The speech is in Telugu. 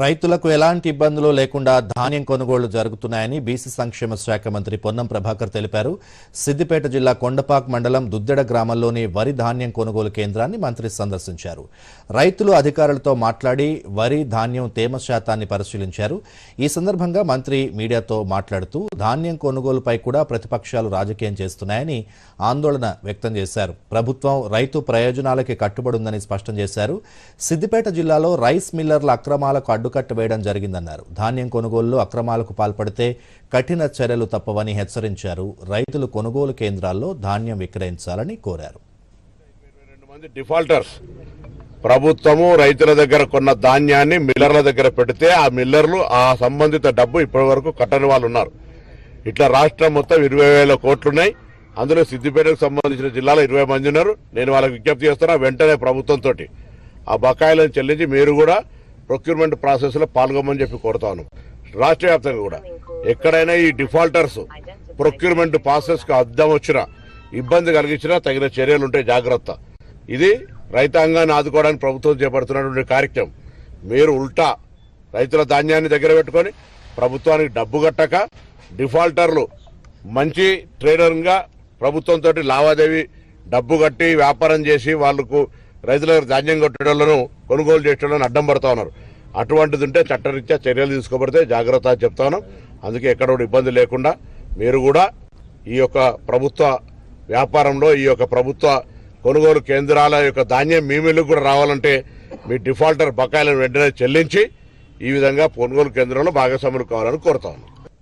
రైతులకు ఎలాంటి ఇబ్బందులు లేకుండా ధాన్యం కొనుగోళ్ళు జరుగుతున్నాయని బీసీ సంక్షేమ శాఖ మంత్రి పొన్నం ప్రభాకర్ తెలిపారు. సిద్దిపేట జిల్లా కొండపాక్ మండలం దుద్దెడ గ్రామంలోని వరి ధాన్యం కొనుగోలు కేంద్రాన్ని మంత్రి సందర్శించారు. రైతులు అధికారులతో మాట్లాడి వరి ధాన్యం తేమ శాతాన్ని పరిశీలించారు. ఈ సందర్భంగా మంత్రి మీడియాతో మాట్లాడుతూ ధాన్యం కొనుగోలుపై కూడా ప్రతిపక్షాలు రాజకీయం చేస్తున్నాయని ఆందోళన వ్యక్తం చేశారు. ప్రభుత్వం రైతు ప్రయోజనాలకి కట్టుబడి ఉందని స్పష్టం చేశారు. సిద్దిపేట జిల్లాలో రైస్ మిల్లర్ల అక్రమాలకు అడ్డుకట్ట వేయడం జరిగిందన్నారు. ధాన్యం కొనుగోలులో అక్రమాలకు పాల్పడితే కఠిన చర్యలు తప్పవని హెచ్చరించారు. రైతులు కొనుగోలు కేంద్రాల్లో ధాన్యం విక్రయించాలని కోరారు. రెండు మంది డిఫాల్టర్స్ ప్రభుత్వము రైతుల దగ్గర కొన్న ధాన్యాన్ని మిల్లర్ల దగ్గర పెడితే ఆ మిల్లర్లు ఆ సంబంధిత డబ్బు ఇప్పటి వరకు కట్టని వాళ్ళు ఉన్నారు. ఇట్లా రాష్ట్రం మొత్తం ఇరవై వేల కోట్లున్నాయి. అందులో సిద్దిపేటకు సంబంధించిన జిల్లాలో ఇరవై మంది ఉన్నారు. నేను వాళ్ళకి విజ్ఞప్తి చేస్తున్నా వెంటనే ప్రభుత్వంతో ఆ బకాయిలను చెల్లించి మీరు కూడా ప్రొక్యూర్మెంట్ ప్రాసెస్లో పాల్గొమని చెప్పి కోరుతాను. రాష్ట్ర వ్యాప్తంగా కూడా. ఎక్కడైనా ఈ డిఫాల్టర్స్ ప్రొక్యూర్మెంట్ ప్రాసెస్కు అద్దం వచ్చినా ఇబ్బంది కలిగించినా తగిన చర్యలు జాగ్రత్త. ఇది రైతాంగాన్ని ఆదుకోవడానికి ప్రభుత్వం చేపడుతున్నటువంటి కార్యక్రమం. మీరు ఉల్టా రైతుల ధాన్యాన్ని దగ్గర పెట్టుకొని ప్రభుత్వానికి డబ్బు కట్టక డిఫాల్టర్లు మంచి ట్రేడర్గా ప్రభుత్వంతో లావాదేవీ డబ్బు కట్టి వ్యాపారం చేసి వాళ్ళకు రైతుల ధాన్యం కొట్టడంలోనూ కొనుగోలు చేయడంలోనూ అడ్డం పడతా ఉన్నారు. అటువంటిది ఉంటే చట్టరీత్యా చర్యలు తీసుకోబడితే జాగ్రత్త చెప్తాను అందుకే ఎక్కడ కూడా ఇబ్బంది లేకుండా మీరు కూడా ఈ యొక్క ప్రభుత్వ వ్యాపారంలో ఈ యొక్క ప్రభుత్వ కొనుగోలు కేంద్రాల యొక్క ధాన్యం మీ మిల్లుకు కూడా రావాలంటే మీ డిఫాల్టర్ బకాయిలను వెంటనే చెల్లించి ఈ విధంగా కొనుగోలు కేంద్రంలో భాగస్వాములు కావాలని కోరుతా